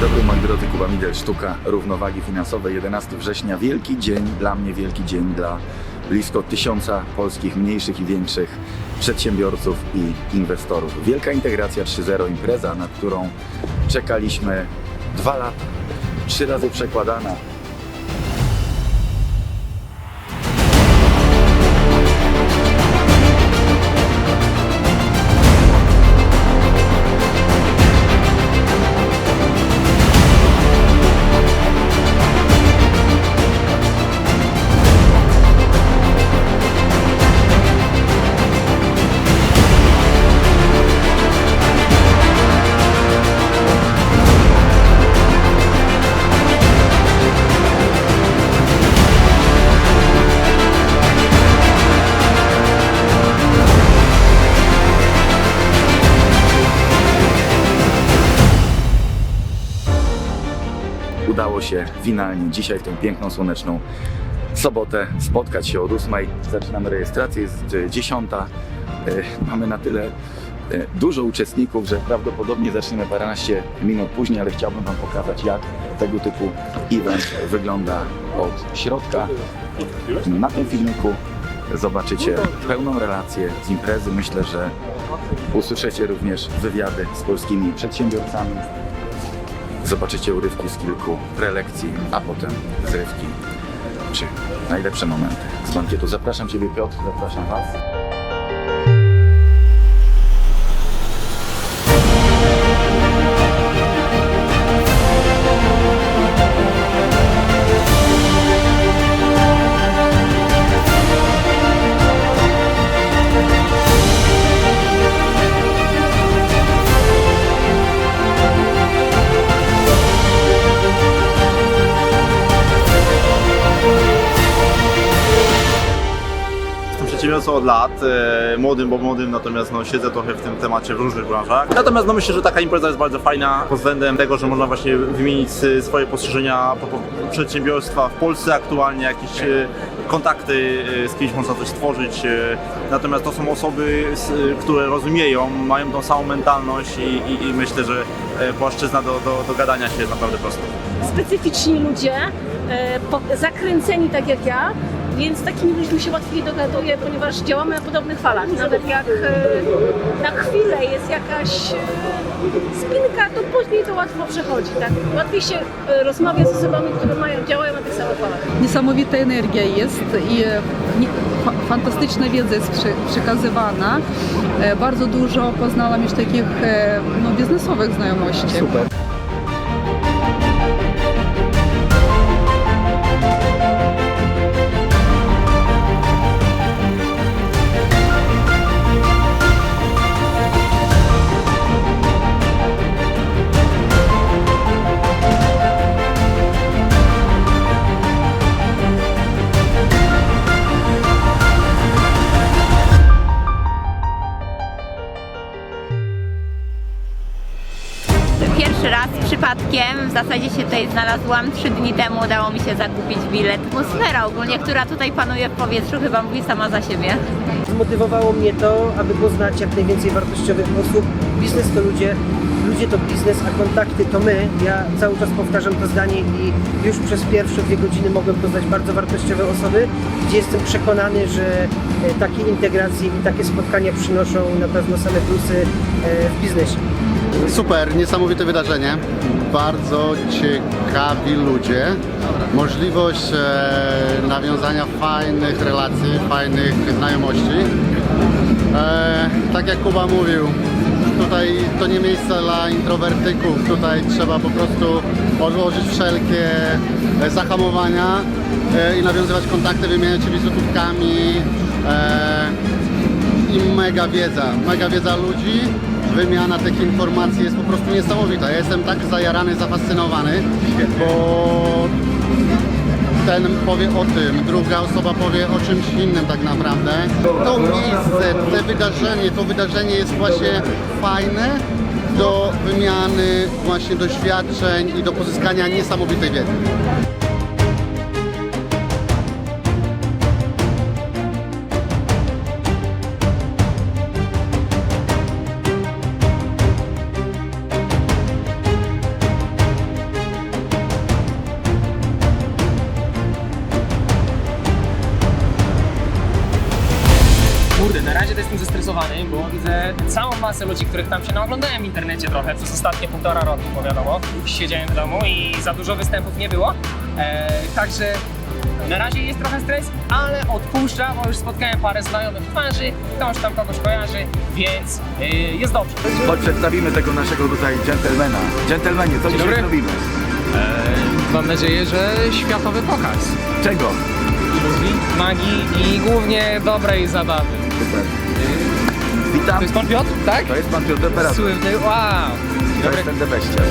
dobry moi drodzy, Kuba Midel, Sztuka Równowagi Finansowej, 11 września. Wielki dzień, dla mnie wielki dzień, dla blisko tysiąca polskich mniejszych i większych przedsiębiorców i inwestorów. Wielka Integracja 3.0, impreza, na którą czekaliśmy dwa lata, trzy razy przekładana. Się finalnie dzisiaj w tę piękną, słoneczną sobotę spotkać się od 8. Zaczynamy rejestrację, jest e, 10. E, Mamy na tyle e, dużo uczestników, że prawdopodobnie zaczniemy paręnaście minut później, ale chciałbym Wam pokazać, jak tego typu event wygląda od środka. Na tym filmiku zobaczycie pełną relację z imprezy. Myślę, że usłyszycie również wywiady z polskimi przedsiębiorcami, Zobaczycie urywki z kilku prelekcji, a potem zrywki czy najlepsze momenty z bankietu. Zapraszam Ciebie Piotr, zapraszam Was. Jestem przedsiębiorcą od lat, e, młodym, bo młodym, natomiast no, siedzę trochę w tym temacie w różnych branżach. Natomiast no, myślę, że taka impreza jest bardzo fajna pod względem tego, że można właśnie wymienić e, swoje postrzeżenia po, po przedsiębiorstwa w Polsce aktualnie, jakieś e, kontakty z kimś można coś stworzyć. Natomiast to są osoby, które rozumieją, mają tą samą mentalność i, i, i myślę, że płaszczyzna do, do, do gadania się jest naprawdę prosta. specyficzni ludzie, zakręceni tak jak ja, więc z takimi ludźmi się łatwiej dogaduję, ponieważ działamy na podobnych falach. Nawet jak e, na chwilę jest jakaś e, spinka, to później to łatwo przechodzi. Tak? Łatwiej się e, rozmawia z osobami, które mają, działają na tych samych falach. Niesamowita energia jest i fantastyczna wiedza jest przekazywana. Bardzo dużo poznałam już takich no, biznesowych znajomości. Super. Zasadzie się tutaj znalazłam, trzy dni temu udało mi się zakupić bilet. Atmosfera ogólnie, która tutaj panuje w powietrzu chyba mówi sama za siebie. Zmotywowało mnie to, aby poznać jak najwięcej wartościowych osób. Biznes to ludzie, ludzie to biznes, a kontakty to my. Ja cały czas powtarzam to zdanie i już przez pierwsze dwie godziny mogłem poznać bardzo wartościowe osoby, gdzie jestem przekonany, że e, takie integracje i takie spotkania przynoszą na pewno same plusy e, w biznesie. Super, niesamowite wydarzenie. Bardzo ciekawi ludzie. Możliwość e, nawiązania fajnych relacji, fajnych znajomości. E, tak jak Kuba mówił, tutaj to nie miejsce dla introwertyków. Tutaj trzeba po prostu odłożyć wszelkie e, zahamowania e, i nawiązywać kontakty, wymieniać się wizytówkami. E, i mega wiedza, mega wiedza ludzi. Wymiana tych informacji jest po prostu niesamowita. Ja jestem tak zajarany, zafascynowany, bo ten powie o tym, druga osoba powie o czymś innym tak naprawdę. To miejsce, to wydarzenie, to wydarzenie jest właśnie fajne do wymiany właśnie doświadczeń i do pozyskania niesamowitej wiedzy. Ludzi, których tam się naoglądałem w internecie trochę przez ostatnie półtora roku, bo wiadomo, siedziałem w domu i za dużo występów nie było. E, także na razie jest trochę stres, ale odpuszczam, bo już spotkałem parę znajomych twarzy, ktoś tam kogoś kojarzy, więc e, jest dobrze. Chodź przedstawimy tego naszego tutaj dżentelmena. Dżentelmenie, co dzisiaj dobry. robimy? Mam nadzieję, że światowy pokaz Czego? iluzji, magii i głównie dobrej zabawy. Super. Witam. To jest pan Piotr, tak? To jest pan Piotr Operator. Słynny, wow! To dobry. jest ten debeściarz.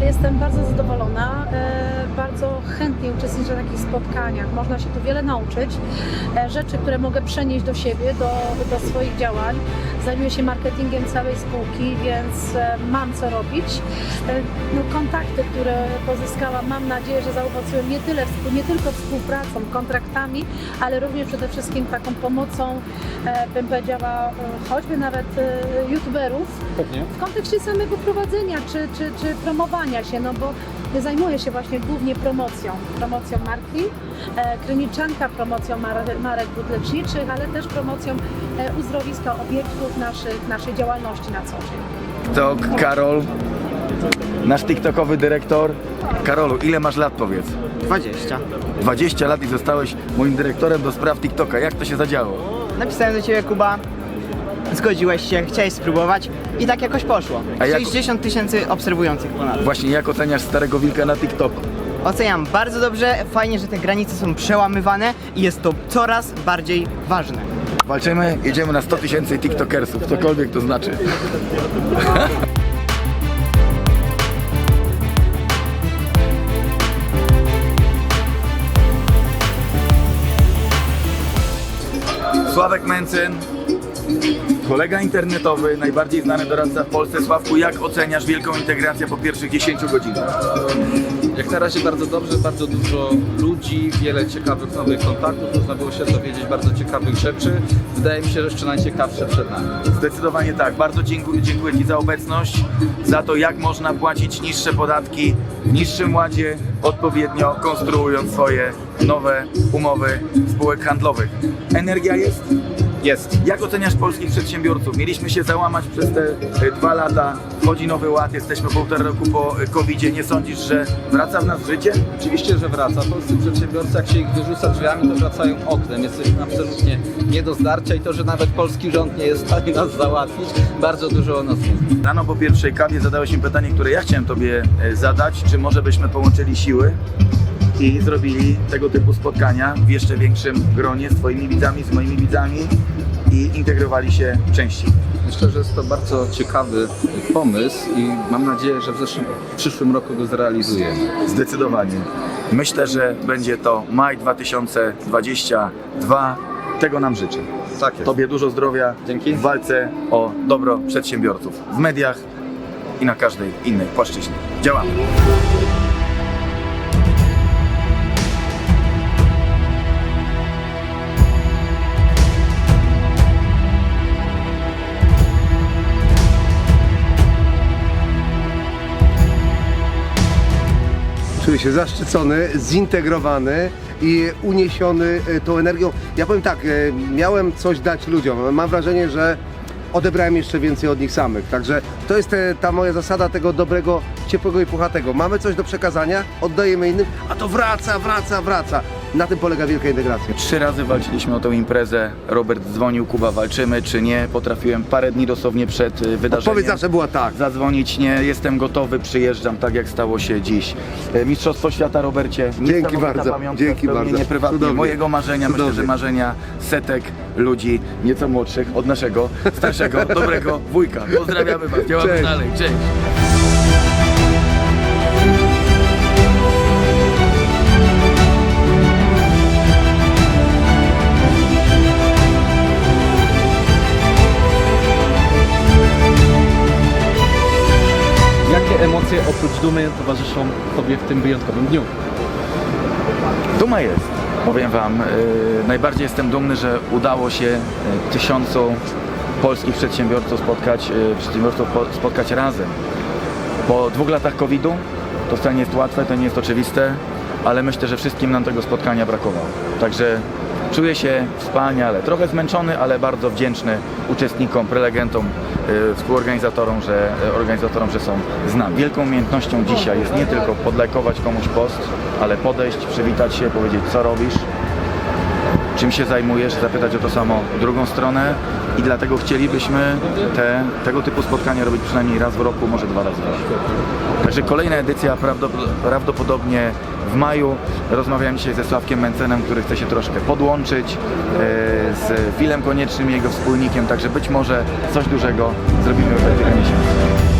Jestem bardzo zadowolona, e, bardzo chętnie uczestniczę w takich spotkaniach. Można się tu wiele nauczyć, e, rzeczy, które mogę przenieść do siebie, do, do swoich działań. Zajmuję się marketingiem całej spółki, więc e, mam co robić. E, No, kontakty, które pozyskałam, mam nadzieję, że zaowocują nie, tyle, nie tylko współpracą, kontraktami, ale również przede wszystkim taką pomocą, bym powiedziała, choćby nawet youtuberów, Pewnie. w kontekście samego prowadzenia czy, czy, czy promowania się, no bo zajmuję się właśnie głównie promocją, promocją marki, e, Kryniczanka promocją mar- marek wódleczniczych, ale też promocją e, uzdrowiska obiektów naszych, naszej działalności na co dzień. To Karol, nasz TikTokowy dyrektor. Karolu, ile masz lat powiedz? 20. 20 lat i zostałeś moim dyrektorem do spraw TikToka. Jak to się zadziało? Napisałem do ciebie, Kuba. Zgodziłeś się, chciałeś spróbować i tak jakoś poszło. A jak- 60 tysięcy obserwujących ponad. Właśnie jak oceniasz starego wilka na TikToku? Oceniam bardzo dobrze, fajnie, że te granice są przełamywane i jest to coraz bardziej ważne. Walczymy, jedziemy na 100 tysięcy TikTokersów, cokolwiek to znaczy. Sławek Mencen, kolega internetowy, najbardziej znany doradca w Polsce. Sławku, jak oceniasz wielką integrację po pierwszych 10 godzinach? Jak na razie bardzo dobrze, bardzo dużo ludzi, wiele ciekawych nowych kontaktów, można było się dowiedzieć bardzo ciekawych rzeczy. Wydaje mi się, że jeszcze najciekawsze przed nami. Zdecydowanie tak. Bardzo dziękuję, dziękuję Ci za obecność, za to, jak można płacić niższe podatki w niższym ładzie, odpowiednio konstruując swoje nowe umowy spółek handlowych. Energia jest? Jest. Jak oceniasz polskich przedsiębiorców? Mieliśmy się załamać przez te e, dwa lata, wchodzi nowy ład, jesteśmy półtora roku po e, covid Nie sądzisz, że wraca w nas życie? Oczywiście, że wraca. Polscy przedsiębiorcy, jak się ich wyrzuca drzwiami, to wracają oknem. Jesteśmy absolutnie nie do zdarcia i to, że nawet polski rząd nie jest w stanie nas załatwić, bardzo dużo o nas mówi. Rano po pierwszej kawie zadałeś mi pytanie, które ja chciałem Tobie e, zadać. Czy może byśmy połączyli siły i zrobili tego typu spotkania w jeszcze większym gronie z Twoimi widzami, z moimi widzami i integrowali się częściej? Myślę, że jest to bardzo ciekawy pomysł i mam nadzieję, że w, zeszłym, w przyszłym roku go zrealizujemy. Zdecydowanie. Myślę, że będzie to maj 2022. Tego nam życzę. Tak jest. Tobie dużo zdrowia Dzięki. w walce o dobro przedsiębiorców w mediach i na każdej innej płaszczyźnie. Działamy. Czuję się zaszczycony, zintegrowany i uniesiony e, tą energią. Ja powiem tak, e, miałem coś dać ludziom. Mam wrażenie, że odebrałem jeszcze więcej od nich samych. Także to jest te, ta moja zasada tego dobrego, ciepłego i puchatego. Mamy coś do przekazania, oddajemy innym, a to wraca, wraca, wraca. Na tym polega wielka integracja. Trzy razy walczyliśmy o tę imprezę. Robert dzwonił, Kuba walczymy czy nie. Potrafiłem parę dni dosłownie przed y, wydarzeniem Odpowiedź zawsze była tak. zadzwonić. Nie, jestem gotowy, przyjeżdżam tak jak stało się dziś. E, Mistrzostwo Świata Robercie. Dzięki niesamowita bardzo, Pamiątka, dzięki spełnienie bardzo. prywatnie Cudownie. mojego marzenia, myślę, Cudownie. że marzenia setek ludzi, nieco młodszych od naszego starszego, dobrego wujka. Pozdrawiamy Was, działamy Cześć. dalej. Cześć. Emocje oprócz dumy towarzyszą Tobie w tym wyjątkowym dniu? Duma jest. Powiem Wam, yy, najbardziej jestem dumny, że udało się yy, polskich przedsiębiorców spotkać, yy, przedsiębiorców po, spotkać razem. Po dwóch latach COVID-u to wcale nie jest łatwe, to nie jest oczywiste, ale myślę, że wszystkim nam tego spotkania brakowało. Także czuję się wspaniale, trochę zmęczony, ale bardzo wdzięczny uczestnikom, prelegentom, y, współorganizatorom, że, y, organizatorom, że są z nami. Wielką umiejętnością dzisiaj jest nie tylko podlajkować komuś post, ale podejść, przywitać się, powiedzieć co robisz, czym się zajmujesz, zapytać o to samo drugą stronę i dlatego chcielibyśmy te, tego typu spotkania robić przynajmniej raz w roku, może dwa razy w roku. Także kolejna edycja prawdopod- prawdopodobnie w maju. Rozmawiałem dzisiaj ze Sławkiem Mencenem, który chce się troszkę podłączyć, e, z Filem Koniecznym, jego wspólnikiem, także być może coś dużego zrobimy w tych miesiącach.